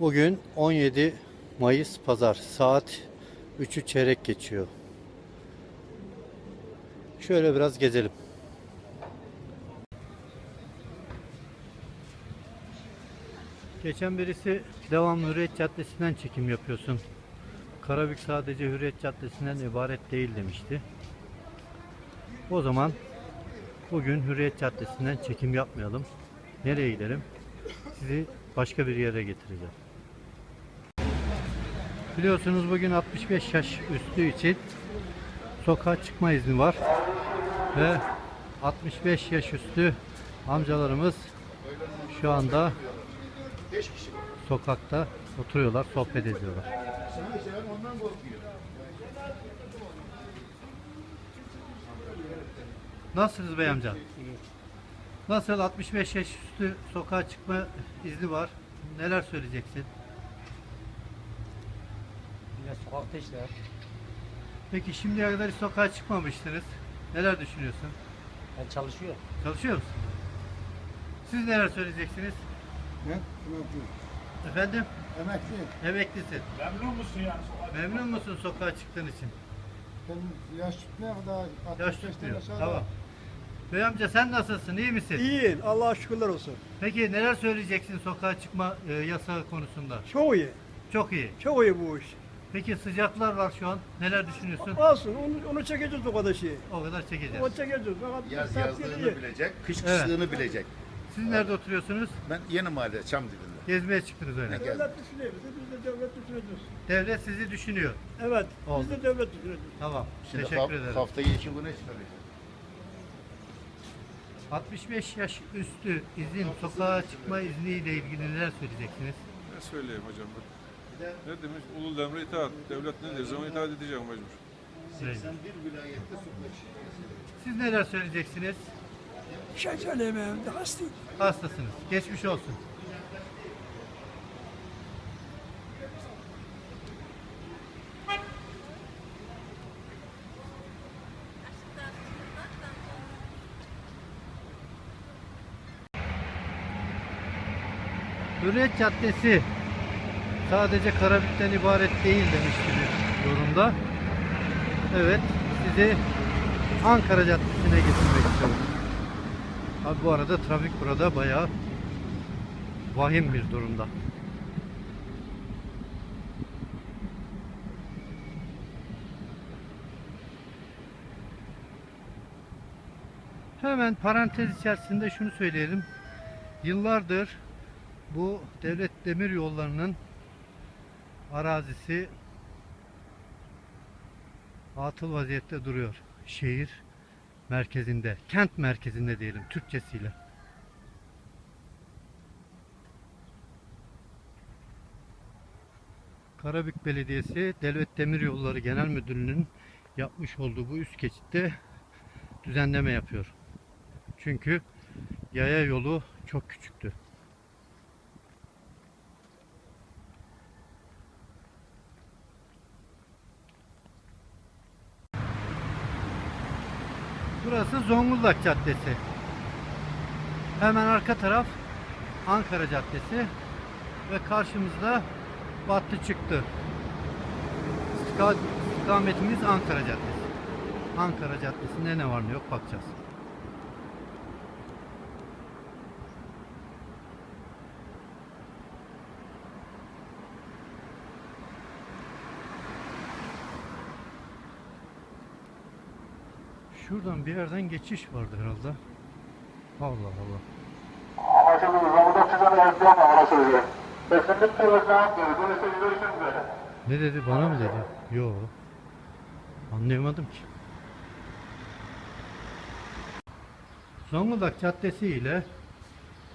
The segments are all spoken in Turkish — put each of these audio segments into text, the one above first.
Bugün 17 Mayıs Pazar. Saat 3'ü çeyrek geçiyor. Şöyle biraz gezelim. Geçen birisi devamlı Hürriyet Caddesi'nden çekim yapıyorsun. Karabük sadece Hürriyet Caddesi'nden ibaret değil demişti. O zaman bugün Hürriyet Caddesi'nden çekim yapmayalım. Nereye gidelim? Sizi başka bir yere getireceğim. Biliyorsunuz bugün 65 yaş üstü için sokağa çıkma izni var. Ve 65 yaş üstü amcalarımız şu anda sokakta oturuyorlar, sohbet ediyorlar. Nasılsınız bey amca? Nasıl 65 yaş üstü sokağa çıkma izni var? Neler söyleyeceksin? İşte. Peki şimdiye kadar hiç sokağa çıkmamıştınız. Neler düşünüyorsun? Ben çalışıyor. Çalışıyor musun? Siz neler söyleyeceksiniz? Ben emekli. Efendim? Emekli. Emeklisin. Memnun musun yani? Memnun musun sokağa çıktığın için? Ben yaş tutmaya kadar Yaş 65'ten tutmuyor. Tamam. Bey amca sen nasılsın? İyi misin? İyi, Allah'a şükürler olsun. Peki neler söyleyeceksin sokağa çıkma e, yasağı konusunda? Çok iyi, Çok iyi. çok iyi bu iş. Peki sıcaklar var şu an. Neler düşünüyorsun? Olsun, onu, onu çekeceğiz o kadar şeyi. O kadar çekeceğiz. O çekeceğiz. Fakat Yaz yazlığını yedi. bilecek, kış Evet. kışlığını bilecek. Siz nerede oturuyorsunuz? Ben yeni mahalle Çam dibinde. Gezmeye çıktınız öyle. Ne- Devlet düşünüyor bizi, biz de devlet düşüneceğiz. Devlet sizi düşünüyor. Evet, Oldu. biz de devlet düşüneceğiz. Tamam. Şimdi Teşekkür haf- ederim. haftayı iki güne çıkaracağız. 65 yaş üstü izin, sokağa çıkma izniyle ilgili neler söyleyeceksiniz? Ne söyleyeyim hocam? Ne demiş? Ulul emre itaat. Devlet ne derse ona itaat edeceğim mecbur. Bir vilayette sokağa Siz neler söyleyeceksiniz? Şey söyleyemem, hastayım. Hastasınız. Geçmiş olsun. Hürriyet Caddesi sadece Karabük'ten ibaret değil demişti bir yorumda. Evet, sizi Ankara Caddesi'ne getirmek istiyorum. Abi bu arada trafik burada bayağı vahim bir durumda. Hemen parantez içerisinde şunu söyleyelim. Yıllardır bu devlet demir yollarının arazisi atıl vaziyette duruyor. Şehir merkezinde, kent merkezinde diyelim Türkçesiyle. Karabük Belediyesi Devlet Demiryolları Genel Müdürlüğü'nün yapmış olduğu bu üst geçitte düzenleme yapıyor. Çünkü yaya yolu çok küçüktü. Burası Zonguldak Caddesi. Hemen arka taraf Ankara Caddesi ve karşımızda battı çıktı. İstika- İstikametimiz Ankara Caddesi. Ankara Caddesi'nde ne var ne yok bakacağız. Şuradan bir yerden geçiş vardı herhalde. Allah Allah. Anlaşıldı. Zonguldak çıkanı yazıyor ama söylüyor. Kesinlikle özlem diyor. Böylese görüşmek üzere. Ne dedi bana mı dedi? Yo. Anlayamadım ki. Zonguldak Caddesi ile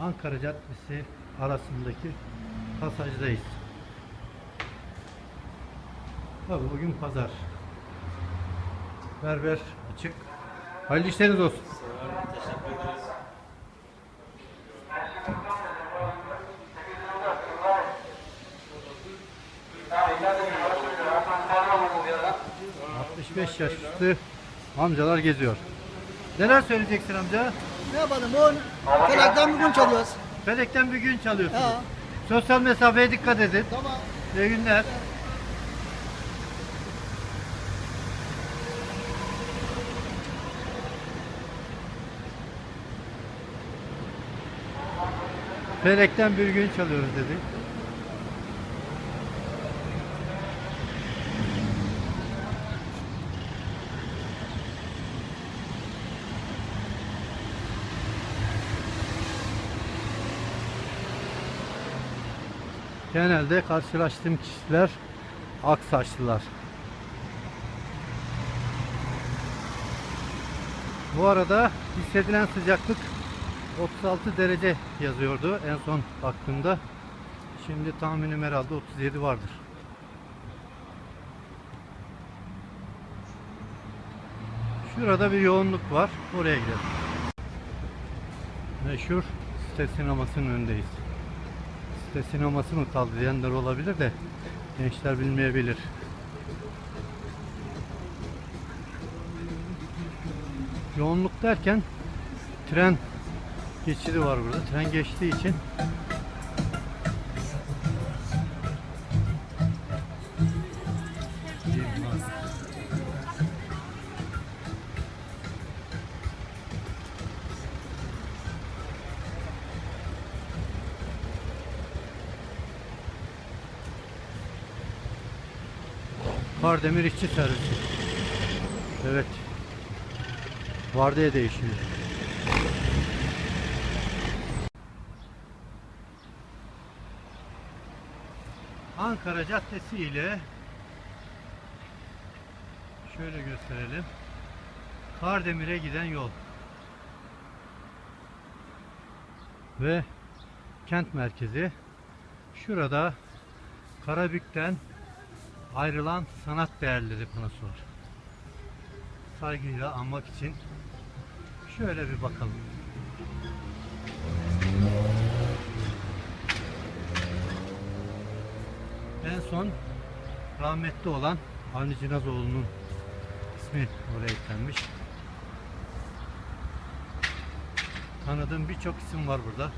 Ankara Caddesi arasındaki pasajdayız. Tabii bugün pazar. Berber açık. Hayırlı işleriniz olsun. ...65 yaş üstü amcalar geziyor. Neler söyleyeceksin amca? Ne yapalım? O felekten bir gün çalıyoruz. Felekten bir gün çalıyorsunuz. Ha. Sosyal mesafeye dikkat edin. Tamam. İyi günler. Felekten bir gün çalıyoruz dedi. Genelde karşılaştığım kişiler ak saçlılar. Bu arada hissedilen sıcaklık 36 derece yazıyordu en son baktığımda. Şimdi tahminim herhalde 37 vardır. Şurada bir yoğunluk var. Oraya gidelim. Meşhur site sinemasının önündeyiz. Site sineması mı kaldı diyenler olabilir de gençler bilmeyebilir. Yoğunluk derken tren geçidi var burada. Tren geçtiği için Kardemir işçi servisi. Evet. Vardiya değişiyor. Ankara Caddesi ile şöyle gösterelim. Kardemir'e giden yol. Ve kent merkezi. Şurada Karabük'ten ayrılan sanat değerleri panosu var. Saygıyla anmak için şöyle bir bakalım. En son rahmetli olan Avni Cinazoğlu'nun ismi oraya eklenmiş. Tanıdığım birçok isim var burada.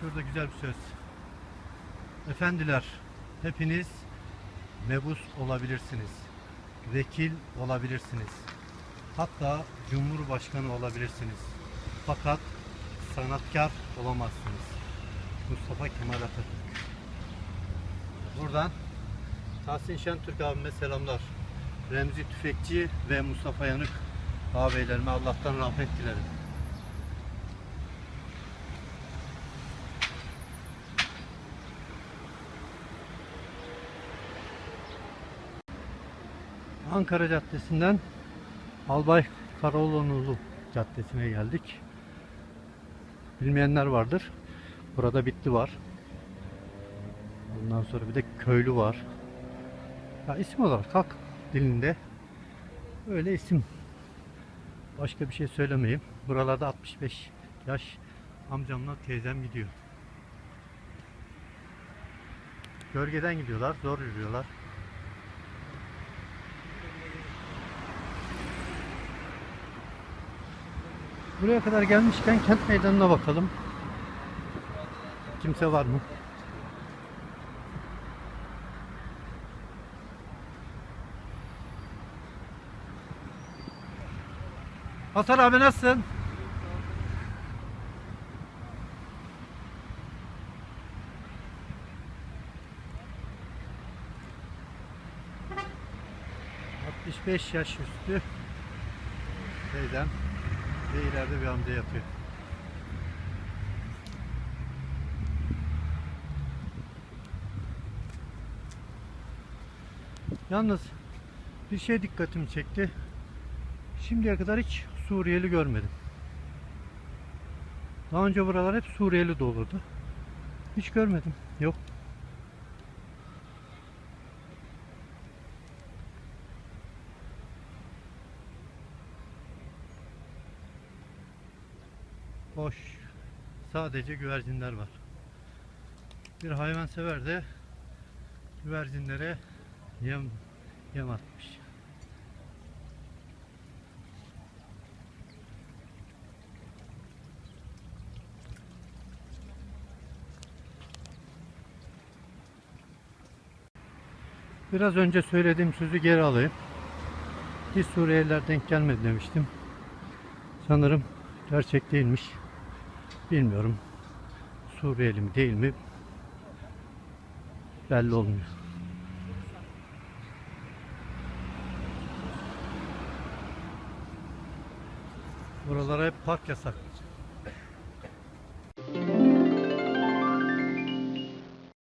Şurada güzel bir söz. Efendiler, hepiniz mebus olabilirsiniz. Vekil olabilirsiniz. Hatta cumhurbaşkanı olabilirsiniz. Fakat sanatkar olamazsınız. Mustafa Kemal Atatürk. Buradan Tahsin Şentürk abime selamlar. Remzi Tüfekçi ve Mustafa Yanık ağabeylerime Allah'tan rahmet dilerim. Ankara Caddesi'nden Albay Karaoğlanoğlu Caddesi'ne geldik. Bilmeyenler vardır. Burada Bitli var. Ondan sonra bir de Köylü var. Ya isim olarak halk dilinde öyle isim. Başka bir şey söylemeyeyim. Buralarda 65 yaş amcamla teyzem gidiyor. Gölgeden gidiyorlar, zor yürüyorlar. Buraya kadar gelmişken kent meydanına bakalım. Kimse var mı? Hasan abi nasılsın? ...65 yaş üstü... ...teyzem... ...ve ileride bir amca yapıyor. Yalnız... ...bir şey dikkatimi çekti... Şimdiye kadar hiç Suriyeli görmedim. Daha önce buralar hep Suriyeli dolurdu. Hiç görmedim. Yok. boş. Sadece güvercinler var. Bir hayvansever de güvercinlere yem, yem atmış. Biraz önce söylediğim sözü geri alayım. Hiç Suriyeliler denk gelmedi demiştim. Sanırım gerçek değilmiş. Bilmiyorum. Suriyeli mi değil mi belli olmuyor. Buralara hep park yasak.